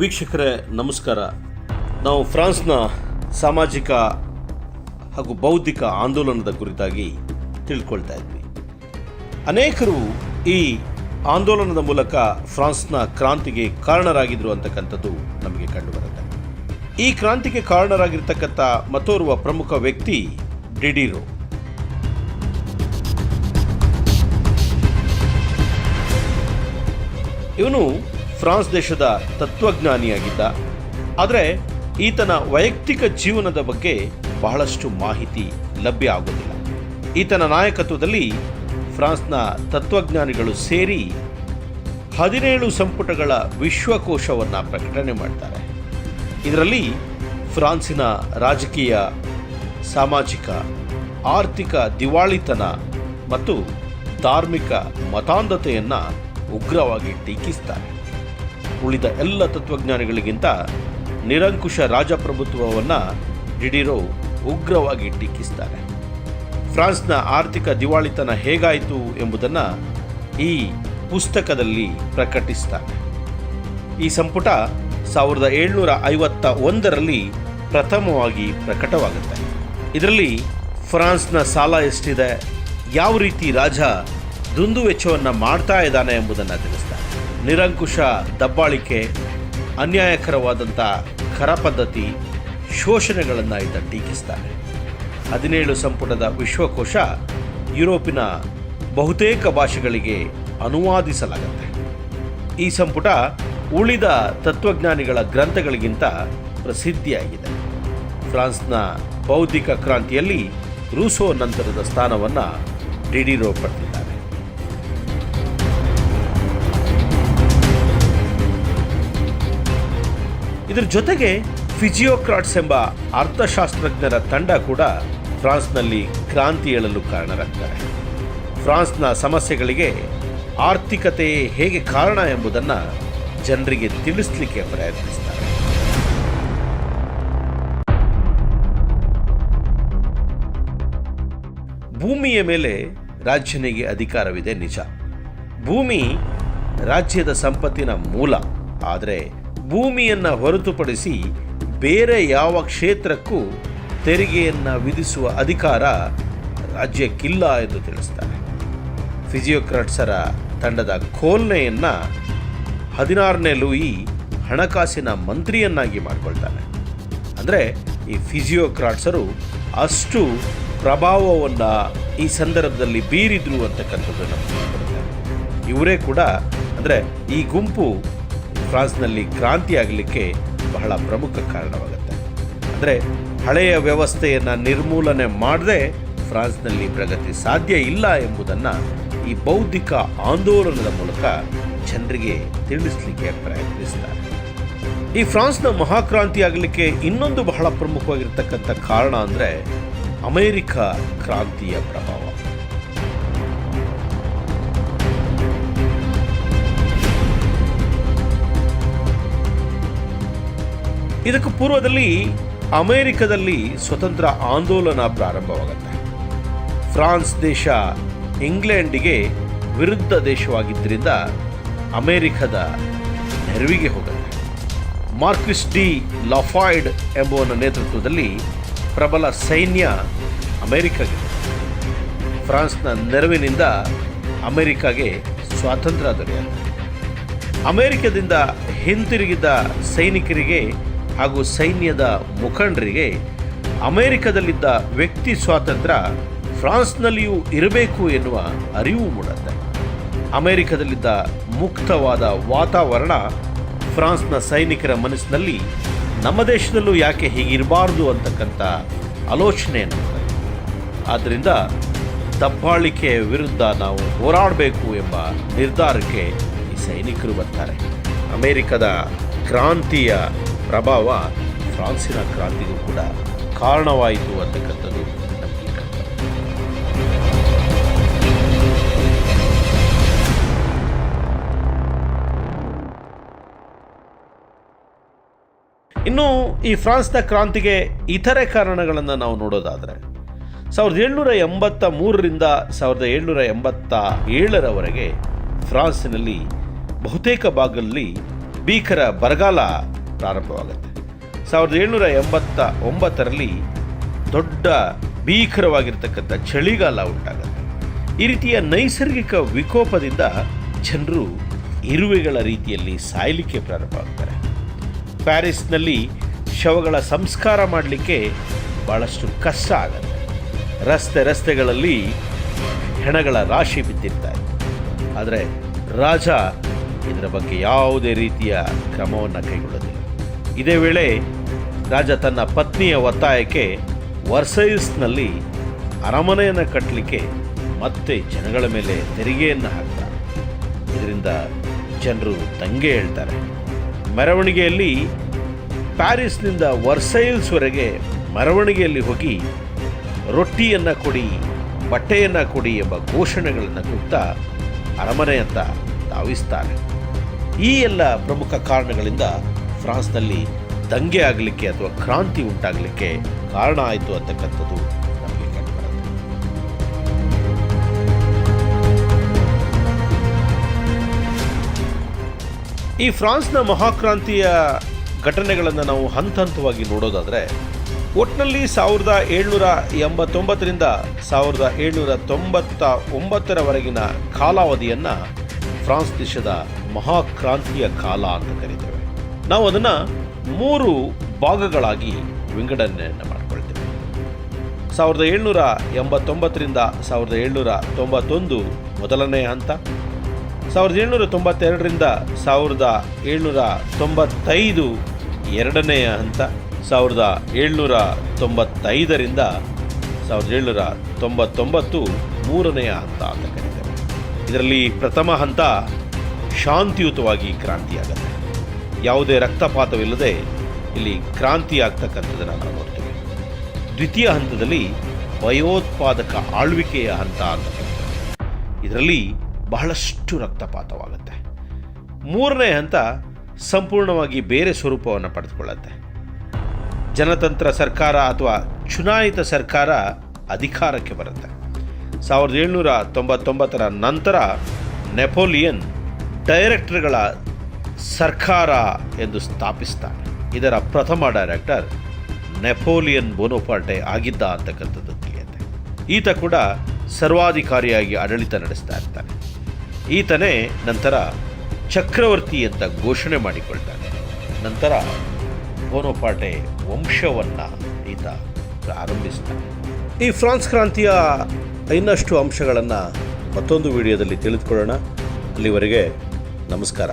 ವೀಕ್ಷಕರೇ, ನಮಸ್ಕಾರ. ನಾವು ಫ್ರಾನ್ಸ್ನ ಸಾಮಾಜಿಕ ಹಾಗೂ ಬೌದ್ಧಿಕ ಆಂದೋಲನದ ಕುರಿತಾಗಿ ತಿಳ್ಕೊಳ್ತಾ ಇದ್ವಿ. ಅನೇಕರು ಈ ಆಂದೋಲನದ ಮೂಲಕ ಫ್ರಾನ್ಸ್ನ ಕ್ರಾಂತಿಗೆ ಕಾರಣರಾಗಿದ್ದರು ಅಂತಕ್ಕಂಥದ್ದು ನಮಗೆ ಕಂಡುಬರುತ್ತೆ. ಈ ಕ್ರಾಂತಿಗೆ ಕಾರಣರಾಗಿರ್ತಕ್ಕಂಥ ಮತ್ತೋರ್ವ ಪ್ರಮುಖ ವ್ಯಕ್ತಿ ಡಿಡಿರೋ. ಇವನು ಫ್ರಾನ್ಸ್ ದೇಶದ ತತ್ವಜ್ಞಾನಿಯಾಗಿದ್ದ. ಆದರೆ ಈತನ ವೈಯಕ್ತಿಕ ಜೀವನದ ಬಗ್ಗೆ ಬಹಳಷ್ಟು ಮಾಹಿತಿ ಲಭ್ಯ ಆಗುವುದಿಲ್ಲ. ಈತನ ನಾಯಕತ್ವದಲ್ಲಿ ಫ್ರಾನ್ಸ್ನ ತತ್ವಜ್ಞಾನಿಗಳು ಸೇರಿ ಹದಿನೇಳು ಸಂಪುಟಗಳ ವಿಶ್ವಕೋಶವನ್ನು ಪ್ರಕಟಣೆ ಮಾಡ್ತಾರೆ. ಇದರಲ್ಲಿ ಫ್ರಾನ್ಸಿನ ರಾಜಕೀಯ, ಸಾಮಾಜಿಕ, ಆರ್ಥಿಕ ದಿವಾಳಿತನ ಮತ್ತು ಧಾರ್ಮಿಕ ಮತಾಂಧತೆಯನ್ನು ಉಗ್ರವಾಗಿ ಟೀಕಿಸ್ತಾರೆ. ಉಳಿದ ಎಲ್ಲ ತತ್ವಜ್ಞಾನಿಗಳಿಗಿಂತ ನಿರಂಕುಶ ರಾಜಪ್ರಭುತ್ವವನ್ನು ಡಿಡಿರೋ ಉಗ್ರವಾಗಿ ಟೀಕಿಸ್ತಾರೆ. ಫ್ರಾನ್ಸ್ನ ಆರ್ಥಿಕ ದಿವಾಳಿತನ ಹೇಗಾಯಿತು ಎಂಬುದನ್ನು ಈ ಪುಸ್ತಕದಲ್ಲಿ ಪ್ರಕಟಿಸ್ತಾರೆ. ಈ ಸಂಪುಟ ಸಾವಿರದ ಏಳ್ನೂರ ಐವತ್ತ ಒಂದರಲ್ಲಿ ಪ್ರಥಮವಾಗಿ ಪ್ರಕಟವಾಗುತ್ತೆ. ಇದರಲ್ಲಿ ಫ್ರಾನ್ಸ್ನ ಸಾಲ ಎಷ್ಟಿದೆ, ಯಾವ ರೀತಿ ರಾಜ ದುಂದುವೆಚ್ಚವನ್ನು ಮಾಡ್ತಾ ಇದ್ದಾನೆ ಎಂಬುದನ್ನು ತಿಳಿಸ್ತಾರೆ. ನಿರಂಕುಶ ದಬ್ಬಾಳಿಕೆ ಅನ್ಯಾಯಕರವಾದಂಥ ಕರ ಪದ್ಧತಿ, ಶೋಷಣೆಗಳನ್ನು ಈತ ಟೀಕಿಸ್ತಾನೆ ಹದಿನೇಳು ಸಂಪುಟದ ವಿಶ್ವಕೋಶ ಯುರೋಪಿನ ಬಹುತೇಕ ಭಾಷೆಗಳಿಗೆ ಅನುವಾದಿಸಲಾಗುತ್ತೆ. ಈ ಸಂಪುಟ ಉಳಿದ ತತ್ವಜ್ಞಾನಿಗಳ ಗ್ರಂಥಗಳಿಗಿಂತ ಪ್ರಸಿದ್ಧಿಯಾಗಿದೆ. ಫ್ರಾನ್ಸ್ನ ಬೌದ್ಧಿಕ ಕ್ರಾಂತಿಯಲ್ಲಿ ರೂಸೋ ನಂತರದ ಸ್ಥಾನವನ್ನು ಡಿಡಿರೋ ಪಡೆದಿದ್ದಾರೆ ಇದರ ಜೊತೆಗೆ ಫಿಜಿಯೋಕ್ರಾಟ್ಸ್ ಎಂಬ ಅರ್ಥಶಾಸ್ತ್ರಜ್ಞರ ತಂಡ ಕೂಡ ಫ್ರಾನ್ಸ್ನಲ್ಲಿ ಕ್ರಾಂತಿ ಏಳಲು ಕಾರಣರಾಗ್ತಾರೆ. ಫ್ರಾನ್ಸ್ನ ಸಮಸ್ಯೆಗಳಿಗೆ ಆರ್ಥಿಕತೆ ಹೇಗೆ ಕಾರಣ ಎಂಬುದನ್ನು ಜನರಿಗೆ ತಿಳಿಸ್ಲಿಕ್ಕೆ ಪ್ರಯತ್ನಿಸ್ತಾರೆ. ಭೂಮಿಯ ಮೇಲೆ ರಾಜ್ಯನಿಗೆ ಅಧಿಕಾರವಿದೆ ನಿಜ. ಭೂಮಿ ರಾಜ್ಯದ ಸಂಪತ್ತಿನ ಮೂಲ. ಆದರೆ ಭೂಮಿಯನ್ನು ಹೊರತುಪಡಿಸಿ ಬೇರೆ ಯಾವ ಕ್ಷೇತ್ರಕ್ಕೂ ತೆರಿಗೆಯನ್ನು ವಿಧಿಸುವ ಅಧಿಕಾರ ರಾಜ್ಯಕ್ಕಿಲ್ಲ ಎಂದು ತಿಳಿಸ್ತಾರೆ. ಫಿಸಿಯೋಕ್ರಾಟ್ಸರ ತಂಡದ ಖೋಲ್ನೆಯನ್ನು ಹದಿನಾರನೇ ಲೂಯಿ ಹಣಕಾಸಿನ ಮಂತ್ರಿಯನ್ನಾಗಿ ಮಾಡಿಕೊಳ್ತಾನೆ. ಅಂದರೆ ಈ ಫಿಸಿಯೋಕ್ರಾಟ್ಸರು ಅಷ್ಟು ಪ್ರಭಾವವನ್ನು ಈ ಸಂದರ್ಭದಲ್ಲಿ ಬೀರಿದ್ರು ಅಂತಕ್ಕಂಥದ್ದು ನಮ್ಮ ಇವರೇ ಕೂಡ ಅಂದರೆ ಈ ಗುಂಪು ಫ್ರಾನ್ಸ್ನಲ್ಲಿ ಕ್ರಾಂತಿ ಆಗಲಿಕ್ಕೆ ಬಹಳ ಪ್ರಮುಖ ಕಾರಣವಾಗುತ್ತೆ. ಅಂದರೆ ಹಳೆಯ ವ್ಯವಸ್ಥೆಯನ್ನು ನಿರ್ಮೂಲನೆ ಮಾಡದೆ ಫ್ರಾನ್ಸ್ನಲ್ಲಿ ಪ್ರಗತಿ ಸಾಧ್ಯ ಇಲ್ಲ ಎಂಬುದನ್ನು ಈ ಬೌದ್ಧಿಕ ಆಂದೋಲನದ ಮೂಲಕ ಜನರಿಗೆ ತಿಳಿಸ್ಲಿಕ್ಕೆ ಪ್ರಯತ್ನಿಸ್ತಾರೆ. ಈ ಫ್ರಾನ್ಸ್ನ ಮಹಾಕ್ರಾಂತಿ ಆಗಲಿಕ್ಕೆ ಇನ್ನೊಂದು ಬಹಳ ಪ್ರಮುಖವಾಗಿರ್ತಕ್ಕಂಥ ಕಾರಣ ಅಂದರೆ ಅಮೇರಿಕ ಕ್ರಾಂತಿಯ ಪ್ರಭಾವ. ಇದಕ್ಕೂ ಪೂರ್ವದಲ್ಲಿ ಅಮೆರಿಕದಲ್ಲಿ ಸ್ವತಂತ್ರ ಆಂದೋಲನ ಪ್ರಾರಂಭವಾಗುತ್ತೆ. ಫ್ರಾನ್ಸ್ ದೇಶ ಇಂಗ್ಲೆಂಡಿಗೆ ವಿರುದ್ಧ ದೇಶವಾಗಿದ್ದರಿಂದ ಅಮೆರಿಕದ ನೆರವಿಗೆ ಹೋಗುತ್ತೆ ಮಾರ್ಕ್ವಿಸ್ ಡಿ ಲಫಾಯ್ಡ್ ಎಂಬುವನ ನೇತೃತ್ವದಲ್ಲಿ ಪ್ರಬಲ ಸೈನ್ಯ ಅಮೆರಿಕಗೆ. ಫ್ರಾನ್ಸ್ನ ನೆರವಿನಿಂದ ಅಮೆರಿಕಾಗೆ ಸ್ವಾತಂತ್ರ್ಯ ದೊರೆಯುತ್ತೆ ಅಮೆರಿಕದಿಂದ ಹಿಂತಿರುಗಿದ ಸೈನಿಕರಿಗೆ ಹಾಗೂ ಸೈನ್ಯದ ಮುಖಂಡರಿಗೆ ಅಮೆರಿಕದಲ್ಲಿದ್ದ ವ್ಯಕ್ತಿ ಸ್ವಾತಂತ್ರ್ಯ ಫ್ರಾನ್ಸ್ನಲ್ಲಿಯೂ ಇರಬೇಕು ಎನ್ನುವ ಅರಿವು ಮೂಡುತ್ತೆ ಅಮೆರಿಕದಲ್ಲಿದ್ದ ಮುಕ್ತವಾದ ವಾತಾವರಣ ಫ್ರಾನ್ಸ್ನ ಸೈನಿಕರ ಮನಸ್ಸಿನಲ್ಲಿ ನಮ್ಮ ದೇಶದಲ್ಲೂ ಯಾಕೆ ಹೀಗಿರಬಾರ್ದು ಅಂತಕ್ಕಂಥ ಮೂಡುತ್ತೆ. ಆದ್ದರಿಂದ ದಬ್ಬಾಳಿಕೆಯ ವಿರುದ್ಧ ನಾವು ಹೋರಾಡಬೇಕು ಎಂಬ ನಿರ್ಧಾರಕ್ಕೆ ಈ ಸೈನಿಕರು ಬರ್ತಾರೆ ಅಮೆರಿಕದ ಕ್ರಾಂತಿಯ ಪ್ರಭಾವ ಫ್ರಾನ್ಸಿನ ಕ್ರಾಂತಿಗೂ ಕೂಡ ಕಾರಣವಾಯಿತು ಅಂತಕ್ಕಂಥದ್ದು ಇನ್ನು ಈ ಫ್ರಾನ್ಸ್ನ ಕ್ರಾಂತಿಗೆ ಇತರೆ ಕಾರಣಗಳನ್ನು ನಾವು ನೋಡೋದಾದರೆ, ಸಾವಿರದ ಏಳ್ನೂರ ಎಂಬತ್ತ ಮೂರರಿಂದ ಸಾವಿರದ ಏಳ್ನೂರ ಎಂಬತ್ತ ಏಳರವರೆಗೆ ಫ್ರಾನ್ಸಿನಲ್ಲಿ ಬಹುತೇಕ ಭಾಗದಲ್ಲಿ ಭೀಕರ ಬರಗಾಲ ಪ್ರಾರಂಭವಾಗುತ್ತೆ. ಸಾವಿರದ ಏಳ್ನೂರ ಎಂಬತ್ತ ಒಂಬತ್ತರಲ್ಲಿ ದೊಡ್ಡ ಭೀಕರವಾಗಿರ್ತಕ್ಕಂಥ ಚಳಿಗಾಲ ಉಂಟಾಗುತ್ತೆ. ಈ ರೀತಿಯ ನೈಸರ್ಗಿಕ ವಿಕೋಪದಿಂದ ಜನರು ಇರುವೆಗಳ ರೀತಿಯಲ್ಲಿ ಸಾಯಲಿಕ್ಕೆ ಪ್ರಾರಂಭ ಆಗ್ತಾರೆ. ಪ್ಯಾರಿಸ್ನಲ್ಲಿ ಶವಗಳ ಸಂಸ್ಕಾರ ಮಾಡಲಿಕ್ಕೆ ಭಾಳಷ್ಟು ಕಷ್ಟ ಆಗುತ್ತೆ. ರಸ್ತೆ ರಸ್ತೆಗಳಲ್ಲಿ ಹೆಣಗಳ ರಾಶಿ ಬಿದ್ದಿರ್ತಾರೆ ಆದರೆ ರಾಜ ಇದರ ಬಗ್ಗೆ ಯಾವುದೇ ರೀತಿಯ ಕ್ರಮವನ್ನು ಕೈಗೊಳ್ಳೋದಿಲ್ಲ. ಇದೇ ವೇಳೆ ರಾಜ ತನ್ನ ಪತ್ನಿಯ ಒತ್ತಾಯಕ್ಕೆ ವರ್ಸೈಲ್ಸ್ನಲ್ಲಿ ಅರಮನೆಯನ್ನು ಕಟ್ಟಲಿಕ್ಕೆ ಮತ್ತೆ ಜನಗಳ ಮೇಲೆ ತೆರಿಗೆಯನ್ನು ಹಾಕ್ತಾರೆ. ಇದರಿಂದ ಜನರು ದಂಗೆ ಹೇಳ್ತಾರೆ. ಮೆರವಣಿಗೆಯಲ್ಲಿ ಪ್ಯಾರಿಸ್ನಿಂದ ವರ್ಸೈಲ್ಸ್ವರೆಗೆ ಮೆರವಣಿಗೆಯಲ್ಲಿ ಹೋಗಿ ರೊಟ್ಟಿಯನ್ನು ಕೊಡಿ, ಬಟ್ಟೆಯನ್ನು ಕೊಡಿ ಎಂಬ ಘೋಷಣೆಗಳನ್ನು ಕೂಗ್ತಾ ಅರಮನೆಯತ್ತ ಧಾವಿಸ್ತಾರೆ. ಈ ಎಲ್ಲ ಪ್ರಮುಖ ಕಾರಣಗಳಿಂದ ಫ್ರಾನ್ಸ್ನಲ್ಲಿ ದಂಗೆ ಆಗಲಿಕ್ಕೆ ಅಥವಾ ಕ್ರಾಂತಿ ಉಂಟಾಗಲಿಕ್ಕೆ ಕಾರಣ ಆಯಿತು ಅಂತಕ್ಕಂಥದ್ದು ಈ ಫ್ರಾನ್ಸ್ನ ಮಹಾಕ್ರಾಂತಿಯ ಘಟನೆಗಳನ್ನು ನಾವು ಹಂತ ಹಂತವಾಗಿ ನೋಡೋದಾದರೆ ಒಟ್ಟಿನಲ್ಲಿ ಸಾವಿರದ ಏಳ್ನೂರ ಎಂಬತ್ತೊಂಬತ್ತರಿಂದ ಸಾವಿರದ ಏಳ್ನೂರ ತೊಂಬತ್ತ ಒಂಬತ್ತರವರೆಗಿನ ಕಾಲಾವಧಿಯನ್ನು ಫ್ರಾನ್ಸ್ ದೇಶದ ಮಹಾಕ್ರಾಂತಿಯ ಕಾಲ ಅಂತ ಕರಿತೇವೆ. ನಾವು ಅದನ್ನು ಮೂರು ಭಾಗಗಳಾಗಿ ವಿಂಗಡಣೆಯನ್ನು ಮಾಡಿಕೊಳ್ತೇವೆ. ಸಾವಿರದ ಏಳ್ನೂರ ಎಂಬತ್ತೊಂಬತ್ತರಿಂದ ಸಾವಿರದ ಏಳ್ನೂರ ತೊಂಬತ್ತೊಂದು ಮೊದಲನೇ ಹಂತ, ಸಾವಿರದ ಏಳ್ನೂರ ತೊಂಬತ್ತೆರಡರಿಂದ ಸಾವಿರದ ಏಳ್ನೂರ ತೊಂಬತ್ತೈದು ಎರಡನೆಯ ಹಂತ, ಸಾವಿರದ ಏಳ್ನೂರ ತೊಂಬತ್ತೈದರಿಂದ ಸಾವಿರದ ಏಳ್ನೂರ ತೊಂಬತ್ತೊಂಬತ್ತು ಮೂರನೆಯ ಹಂತ ಅಂತ ಕರೀತೇವೆ. ಇದರಲ್ಲಿ ಪ್ರಥಮ ಹಂತ ಶಾಂತಿಯುತವಾಗಿ ಕ್ರಾಂತಿಯಾಗುತ್ತೆ. ಯಾವುದೇ ರಕ್ತಪಾತವಿಲ್ಲದೆ ಇಲ್ಲಿ ಕ್ರಾಂತಿ ಆಗ್ತಕ್ಕಂಥದ್ದನ್ನು ನಾವು ನೋಡ್ತೀವಿ. ದ್ವಿತೀಯ ಹಂತದಲ್ಲಿ ಭಯೋತ್ಪಾದಕ ಆಳ್ವಿಕೆಯ ಹಂತ ಅಂತ ಇದರಲ್ಲಿ ಬಹಳಷ್ಟು ರಕ್ತಪಾತವಾಗುತ್ತೆ. ಮೂರನೇ ಹಂತ ಸಂಪೂರ್ಣವಾಗಿ ಬೇರೆ ಸ್ವರೂಪವನ್ನು ಪಡೆದುಕೊಳ್ಳುತ್ತೆ. ಜನತಂತ್ರ ಸರ್ಕಾರ ಅಥವಾ ಚುನಾಯಿತ ಸರ್ಕಾರ ಅಧಿಕಾರಕ್ಕೆ ಬರುತ್ತೆ. ಸಾವಿರದ ಏಳ್ನೂರ ತೊಂಬತ್ತೊಂಬತ್ತರ ನಂತರ ನೆಪೋಲಿಯನ್ ಡೈರೆಕ್ಟರ್ಗಳ ಸರ್ಕಾರ ಎಂದು ಸ್ಥಾಪಿಸ್ತಾನೆ. ಇದರ ಪ್ರಥಮ ಡೈರೆಕ್ಟರ್ ನೆಪೋಲಿಯನ್ ಬೋನೋಪಾರ್ಟೆ ಆಗಿದ್ದ ಅಂತಕ್ಕಂಥದ್ದು ತಿಳಿಯುತ್ತೆ ಈತ ಕೂಡ ಸರ್ವಾಧಿಕಾರಿಯಾಗಿ ಆಡಳಿತ ನಡೆಸ್ತಾ ಇರ್ತಾನೆ. ಈತನೇ ನಂತರ ಚಕ್ರವರ್ತಿ ಅಂತ ಘೋಷಣೆ ಮಾಡಿಕೊಳ್ತಾನೆ. ನಂತರ ಬೋನೋಪಾಟೆ ವಂಶವನ್ನು ಈತ ಪ್ರಾರಂಭಿಸ್ತಾನೆ. ಈ ಫ್ರಾನ್ಸ್ ಕ್ರಾಂತಿಯ ಇನ್ನಷ್ಟು ಅಂಶಗಳನ್ನು ಮತ್ತೊಂದು ವಿಡಿಯೋದಲ್ಲಿ ತಿಳಿದುಕೊಳ್ಳೋಣ. ಅಲ್ಲಿವರೆಗೆ ನಮಸ್ಕಾರ.